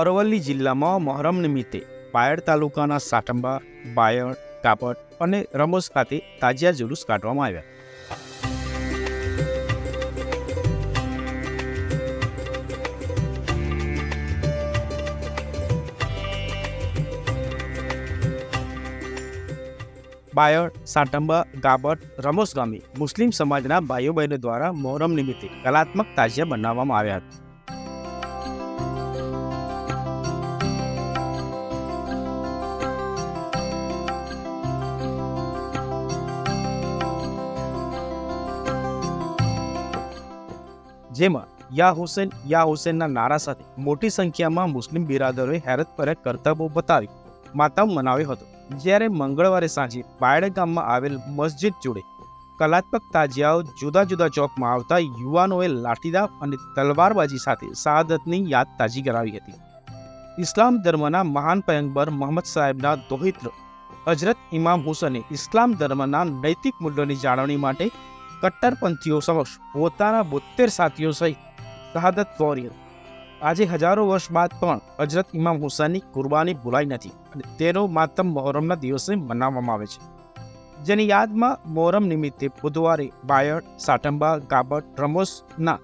અરવલ્લી જિલ્લામાં મહોરમ નિમિત્તે બાયડ તાલુકાના સાટંબા બાયડ, કાપડ અને રમોસ ખાતે તાજિયા જુલુસ કાઢવામાં આવ્યા. બાયડ સાટંબા ગાબટ રમોસ ગામે મુસ્લિમ સમાજના ભાઈઓ બહેનો દ્વારા મોહરમ નિમિત્તે કલાત્મક તાજિયા બનાવવામાં આવ્યા હતા. જેમાં યા હુસેન, યા હુસેનના નારા સાથે મોટી સંખ્યામાં મુસ્લિમ બિરાદરોએ હેરતભર્યા કરતબો બતાવી માતમ મનાવ્યો હતો. જ્યારે મંગળવારે સાંજે બાયડ ગામમાં આવેલ મસ્જિદ જોડે કલાત્મક તાજિયાઓ જુદા જુદા ચોકમાં આવતા યુવાનોએ લાઠીદાર અને તલવારબાજી સાથે શહાદતની યાદ તાજી કરાવી હતી. ઇસ્લામ ધર્મના મહાન પયંગબર મોહમ્મદ સાહેબના દોહિત્ર હજરત ઇમામ હુસેને ઇસ્લામ ધર્મના નૈતિક મૂલ્યોની જાળવણી માટે કટ્ટરપંથીઓ સમક્ષ પોતાના બોતેર સાથીઓ સહિત શહાદત વોરી આજે હજારો વર્ષ બાદ પણ હજરત ઇમામ હુસેનની કુરબાની ભૂલાઈ નથી અને તેનો માતમ મોહરમના દિવસે મનાવવામાં આવે છે. જેની યાદમાં મોહરમ નિમિત્તે બુધવારે બાયડ, સાટંબા, ગાબટ રમોસના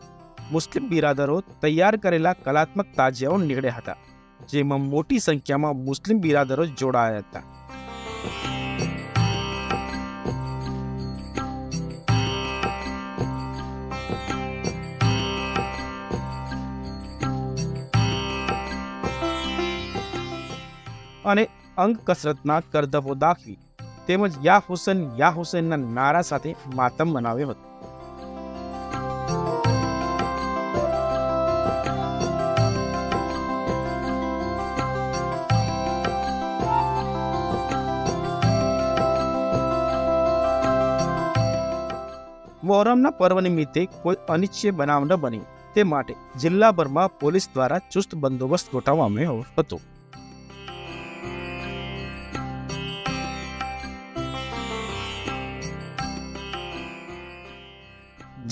મુસ્લિમ બિરાદરો તૈયાર કરેલા કલાત્મક તાજિયાઓ નીકળ્યા હતા, જેમાં મોટી સંખ્યામાં મુસ્લિમ બિરાદરો જોડાયા હતા. અને અંગ કસરતના કરતબો દાખવી તેમજ યા હુસેન યા હુસેનના નારા સાથે માતમ મનાવ્યો હતો. મોહરમના પર્વ નિમિત્તે કોઈ અનિચ્છય બનાવ ન બને તે માટે જિલ્લાભરમાં પોલીસ દ્વારા ચુસ્ત બંદોબસ્ત ગોઠવવામાં આવ્યો હતો.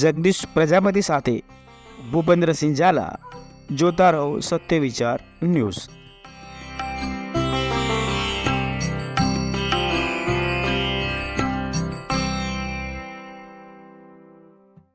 જગદીશ પ્રજાપતિ સાથે ભૂપેન્દ્રસિંહ ઝાલા જોતા રહો સત્ય વિચાર ન્યૂઝ.